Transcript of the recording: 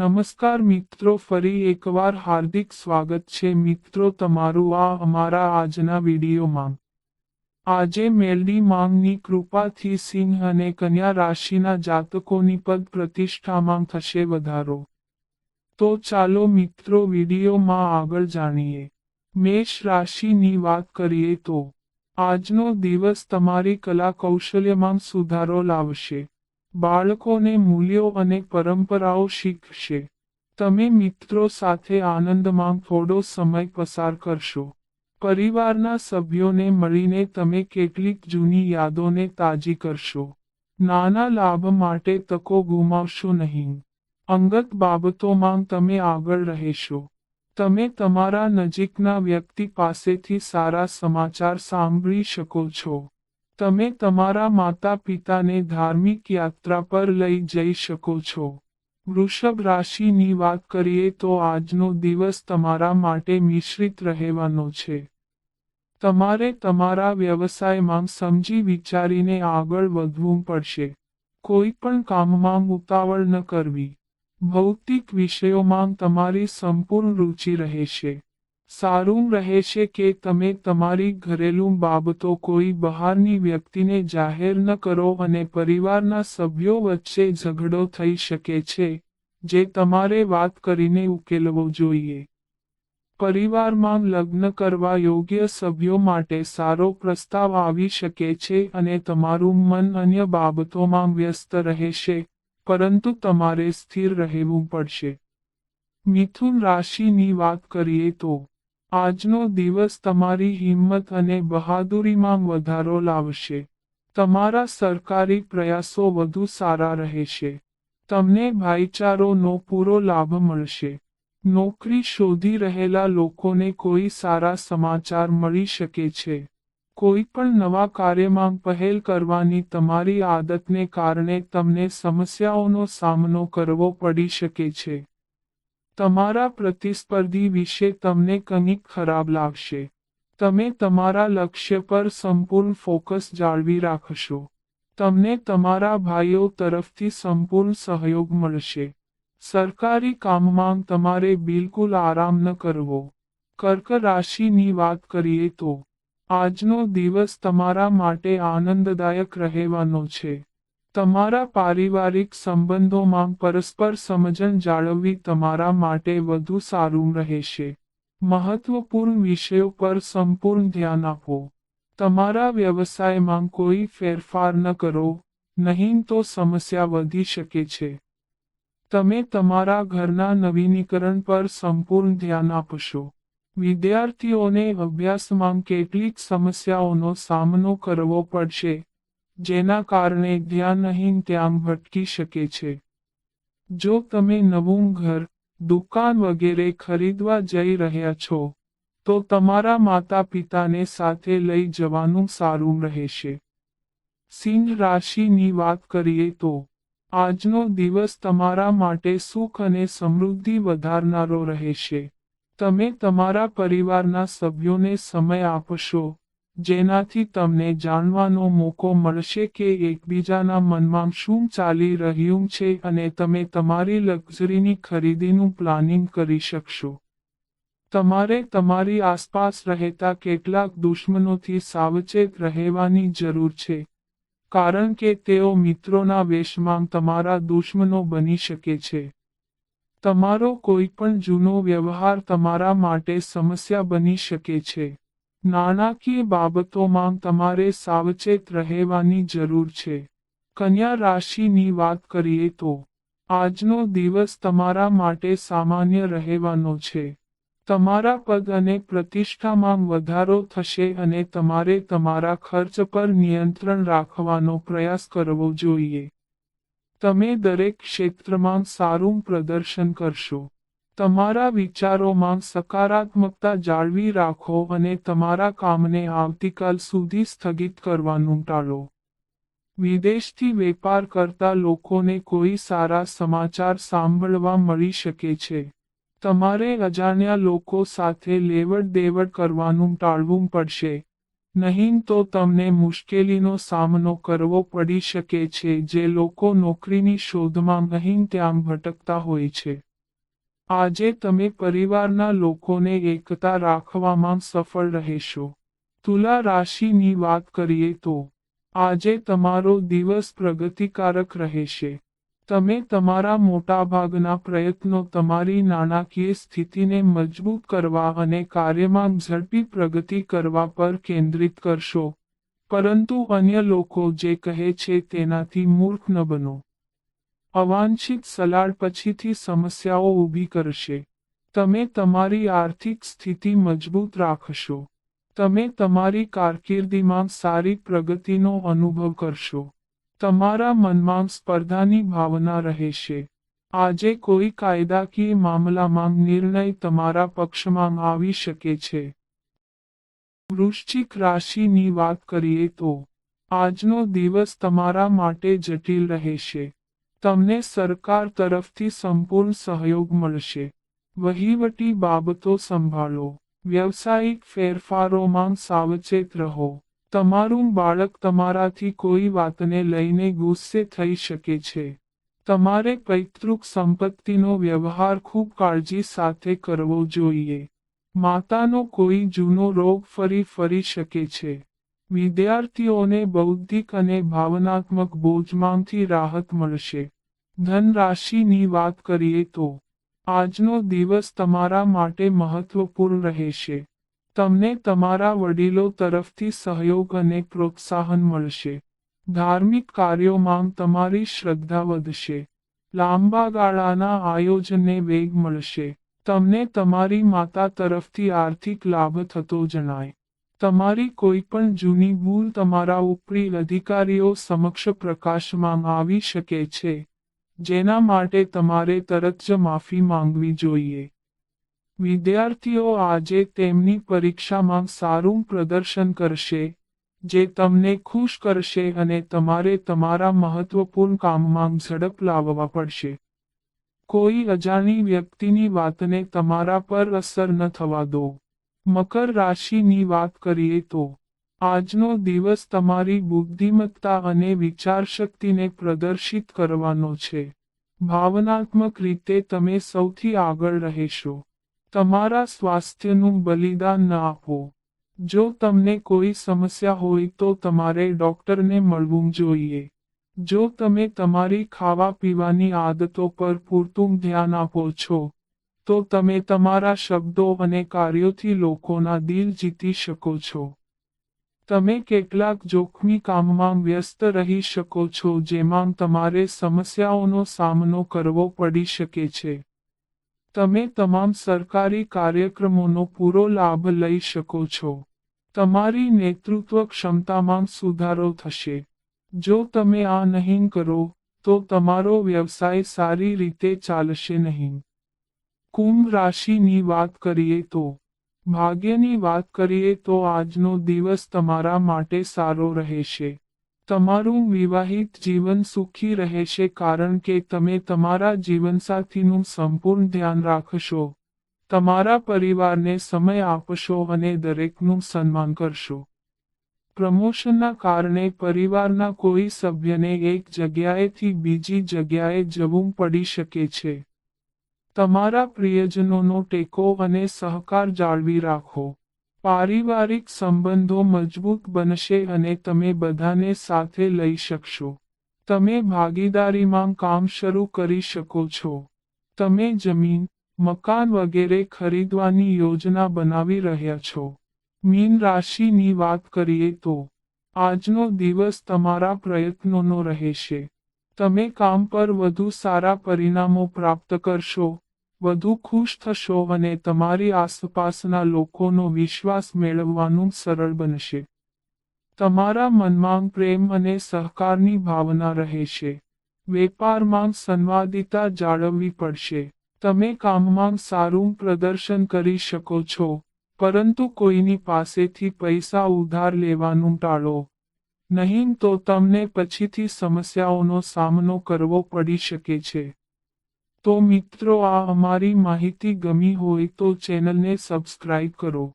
નમસ્કાર મિત્રો, ફરી એકવાર હાર્દિક સ્વાગત છે. મિત્રો, તમારું આ અમારા આજના વિડીયોમાં. આજે મેલડી માંગની કૃપાથી સિંહ અને કન્યા રાશિના જાતકોની પદ પ્રતિષ્ઠામાં થશે વધારો. તો ચાલો મિત્રો, વિડીયોમાં આગળ જાણીએ. મેષ રાશિની વાત કરીએ તો, આજનો દિવસ તમારી કલા કૌશલ્યમાં સુધારો લાવશે. બાળકોને મૂલ્યો અને પરંપરાઓ શીખશે. તમે મિત્રો સાથે આનંદમાં થોડો સમય પસાર કરશો. પરિવારના સભ્યોને મળીને તમે કેટલીક જૂની યાદોને તાજી કરશો. નાના લાભ માટે તકો ગુમાવશો નહીં. અંગત બાબતોમાં તમે આગળ રહેશો. તમે તમારા નજીકના વ્યક્તિ પાસેથી સારા સમાચાર સાંભળી શકો છો. તમે તમારા માતા પિતાને ધાર્મિક યાત્રા પર લઈ જઈ શકો છો. વૃષભ રાશિની વાત કરીએ તો આજનો દિવસ તમારા માટે મિશ્રિત રહેવાનો છે. તમારે તમારા વ્યવસાયમાં સમજી વિચારીને આગળ વધવું પડશે. કોઈ પણ કામમાં ઉતાવળ ન કરવી. ભૌતિક વિષયોમાં તમારી સંપૂર્ણ રુચિ રહેશે. સારું રહેશે કે તમે તમારી ઘરેલું બાબતો કોઈ બહારની વ્યક્તિને જાહેર ન કરો અને પરિવારના સભ્યો વચ્ચે ઝઘડો થઈ શકે છે, જે તમારે વાત કરીને ઉકેલવો જોઈએ. પરિવારમાં લગ્ન કરવા યોગ્ય સભ્યો માટે સારો પ્રસ્તાવ આવી શકે છે અને તમારું મન અન્ય બાબતોમાં વ્યસ્ત રહેશે પરંતુ તમારે સ્થિર રહેવું પડશે. મિથુન રાશિની વાત કરીએ તો આજનો દિવસ તમારી હિંમત અને બહાદુરીમાં વધારો લાવશે. તમારા સરકારી પ્રયાસો વધુ સારા રહેશે. તમને ભાઈચારોનો પૂરો લાભ મળશે. નોકરી શોધી રહેલા લોકોને કોઈ સારા સમાચાર મળી શકે છે. કોઈ પણ નવા કાર્યમાં પહેલ કરવાની તમારી આદતને કારણે તમને સમસ્યાઓનો સામનો કરવો પડી શકે છે. તમારા પ્રતિસ્પર્ધી વિશે તમને કંઈક ખરાબ લાગશે. તમે તમારા લક્ષ્ય પર સંપૂર્ણ ફોકસ જાળવી રાખશો. તમને તમારા ભાઈઓ તરફથી સંપૂર્ણ સહયોગ મળશે. સરકારી કામમાં તમારે બિલકુલ આરામ ન કરવો. કર્ક રાશિની વાત કરીએ તો, આજનો દિવસ તમારા માટે આનંદદાયક રહેવાનો છે. તમારા પારિવારિક સંબંધોમાં પરસ્પર સમજણ જાળવવી તમારા માટે વધુ સારું રહેશે. મહત્વપૂર્ણ વિષયો પર સંપૂર્ણ ધ્યાન આપો. તમારા વ્યવસાયમાં કોઈ ફેરફાર ન કરો, નહીં તો સમસ્યા વધી શકે છે. તમે તમારા ઘરના નવીનીકરણ પર સંપૂર્ણ ધ્યાન આપશો. વિદ્યાર્થીઓને અભ્યાસમાં કેટલીક સમસ્યાઓનો સામનો કરવો પડશે. જેના કારણે ધ્યાન અહીં ત્યાં ભટકી શકે છે. જો તમે નવું ઘર, દુકાન વગેરે ખરીદવા જઈ રહ્યા છો, તો તમારા માતા પિતાને સાથે લઈ જવાનું સારું રહેશે. સિંહ રાશિની વાત કરીએ તો, આજનો દિવસ તમારા માટે સુખ અને સમૃદ્ધિ વધારનારો રહેશે. તમે તમારા પરિવારના સભ્યોને સમય આપશો જેનાથી તમને જાણવાનો મોકો મળશે કે એકબીજાના મનમાં શું ચાલી રહ્યું છે અને તમે તમારી લક્ઝરીની ખરીદીનું પ્લાનિંગ કરી શકશો. તમારે તમારી આસપાસ રહેતા કેટલાક દુશ્મનોથી સાવચેત રહેવાની જરૂર છે, કારણ કે તેઓ મિત્રોના વેશમાં તમારા દુશ્મનો બની શકે છે. તમારો કોઈ પણ જૂનો વ્યવહાર તમારા માટે સમસ્યા બની શકે છે. નાણાકીય બાબતોમાં તમારે સાવચેત રહેવાની જરૂર છે. કન્યા રાશિની વાત કરીએ તો, આજનો દિવસ તમારા માટે સામાન્ય રહેવાનો છે. તમારા પદ અને પ્રતિષ્ઠામાં વધારો થશે અને તમારે તમારા ખર્ચ પર નિયંત્રણ રાખવાનો પ્રયાસ કરવો જોઈએ. તમે દરેક ક્ષેત્રમાં સારું પ્રદર્શન કરશો. તમારા વિચારોમાં સકારાત્મકતા જાળવી રાખો અને તમારા કામને આવતીકાલ સુધી સ્થગિત કરવાનું ટાળો. વિદેશથી વેપાર કરતા લોકોને કોઈ સારા સમાચાર સાંભળવા મળી શકે છે. તમારે અજાણ્યા લોકો સાથે લેવડ દેવડ કરવાનું ટાળવું પડશે. નહીં તો તમને મુશ્કેલીનો સામનો કરવો પડી શકે છે જે લોકો નોકરીની શોધમાં નહીં ત્યાં ભટકતા હોય છે. આજે તમે પરિવારના લોકોને એકતા રાખવામાં સફળ રહેશો. તુલા રાશિની વાત કરીએ તો, આજે તમારો દિવસ પ્રગતિકારક રહેશે. તમે તમારા મોટાભાગના પ્રયત્નો તમારી નાણાકીય સ્થિતિને મજબૂત કરવા અને કાર્યમાં ઝડપી પ્રગતિ કરવા પર કેન્દ્રિત કરશો. પરંતુ અન્ય લોકો જે કહે છે તેનાથી મૂર્ખ ન બનો. અવાંછિત સલાડ પછીથી સમસ્યાઓ ઊભી કરશે. તમે તમારી આર્થિક સ્થિતિ મજબૂત રાખશો. તમે તમારી કારકિર્દીમાં સારી પ્રગતિનો અનુભવ કરશો. તમારા મનમાં સ્પર્ધાની ભાવના રહેશે. આજે કોઈ કાયદાકીય મામલામાં નિર્ણય તમારા પક્ષમાં આવી શકે છે. વૃશ્ચિક રાશિની વાત કરીએ તો, આજનો દિવસ તમારા માટે જટિલ રહેશે. તમને સરકાર તરફથી સંપૂર્ણ સહયોગ મળશે. વહીવટી બાબતો સંભાળો. વ્યવસાયિક ફેરફારોમાં સાવચેત રહો. તમારું બાળક તમારાથી કોઈ વાતને લઈને ગુસ્સે થઈ શકે છે. તમારે પૈતૃક સંપત્તિનો વ્યવહાર ખૂબ કાળજી સાથે કરવો જોઈએ. માતાનો કોઈ જૂનો રોગ ફરી ફરી શકે છે. વિદ્યાર્થીઓને બૌદ્ધિક અને ભાવનાત્મક બોજમાંથી રાહત મળશે. ધન રાશિની વાત કરીએ તો, આજનો દિવસ તમારા માટે મહત્વપૂર્ણ રહેશે. તમને તમારા વડીલો તરફથી સહયોગ અને પ્રોત્સાહન મળશે. ધાર્મિક કાર્યોમાં તમારી શ્રદ્ધા વધશે. લાંબા ગાળાના આયોજનને વેગ મળશે. તમને તમારી માતા તરફથી આર્થિક લાભ થતો જણાય. તમારી કોઈ પણ જૂની ભૂલ તમારા ઉપરી અધિકારીઓ સમક્ષ પ્રકાશમાં આવી શકે છે, જેના માટે તમારે તરત જ માફી માંગવી જોઈએ. વિદ્યાર્થીઓ આજે તેમની પરીક્ષામાં સારું પ્રદર્શન કરશે, જે તમને ખુશ કરશે અને તમારે તમારા મહત્વપૂર્ણ કામમાં ઝડપ લાવવા પડશે. કોઈ અજાણી વ્યક્તિની વાતને તમારા પર અસર ન થવા દો. મકર રાશિની વાત કરીએ તો, આજનો દિવસ તમારી બુદ્ધિમત્તા અને વિચારશક્તિને પ્રદર્શિત કરવાનો છે. ભાવનાત્મક રીતે તમે સૌથી આગળ રહેશો. તમારા સ્વાસ્થ્યનું બલિદાન ન આપો. જો તમને કોઈ સમસ્યા હોય તો તમારે ડોક્ટરને મળવું જોઈએ. જો તમે તમારી ખાવા પીવાની આદતો પર પૂરતું ધ્યાન આપો છો તો તમે તમારા શબ્દો અને કાર્યોથી લોકોના દિલ જીતી શકો છો. તમે કેટલાક જોખમી કામમાં વ્યસ્ત રહી શકો છો જેમાં તમારે સમસ્યાઓનો સામનો કરવો પડી શકે છે. તમે તમામ સરકારી કાર્યક્રમોનો પૂરો લાભ લઈ શકો છો. તમારી નેતૃત્વ ક્ષમતામાં સુધારો થશે. જો તમે આ નહીં કરો, તો તમારો વ્યવસાય સારી રીતે ચાલશે નહીં. કુંભ રાશિની વાત કરીએ તો, ભાગ્યની વાત કરીએ તો આજનો દિવસ તમારા માટે સારો રહેશે. તમારું વિવાહિત જીવન સુખી રહેશે કારણ કે તમે તમારા જીવનસાથીનું સંપૂર્ણ ધ્યાન રાખશો. તમારા પરિવારને સમય આપશો અને દરેકનું સન્માન કરશો. પ્રમોશનના કારણે પરિવારના કોઈ સભ્યને એક જગ્યાએથી બીજી જગ્યાએ જવું પડી શકે છે. તમારા પ્રિયજનોનો ટેકો અને સહકાર જાળવી રાખો. પારિવારિક સંબંધો મજબૂત બનશે અને તમે બધાને સાથે લઈ શકશો. તમે ભાગીદારીમાં કામ શરૂ કરી શકો છો. તમે જમીન, મકાન વગેરે ખરીદવાની યોજના બનાવી રહ્યા છો. મીન રાશિની વાત કરીએ તો, આજનો દિવસ તમારા પ્રયત્નોનો રહેશે. તમે કામ પર વધુ સારા પરિણામો પ્રાપ્ત કરશો, વધુ ખુશ થશો અને તમારી આસપાસના લોકોનો વિશ્વાસ મેળવવાનું સરળ બનશે. તમારા મનમાં પ્રેમ અને સહકારની ભાવના રહેશે. વેપારમાં સંવાદિતા જાળવવી પડશે. તમે કામમાં સારું પ્રદર્શન કરી શકો છો, પરંતુ કોઈની પાસેથી પૈસા ઉધાર લેવાનું ટાળો. નહીં તો તમને પછીથી સમસ્યાઓનો સામનો કરવો પડી શકે છે. તો મિત્રો, આ અમારી માહિતી ગમી હોય તો ચેનલને સબસ્ક્રાઇબ કરો.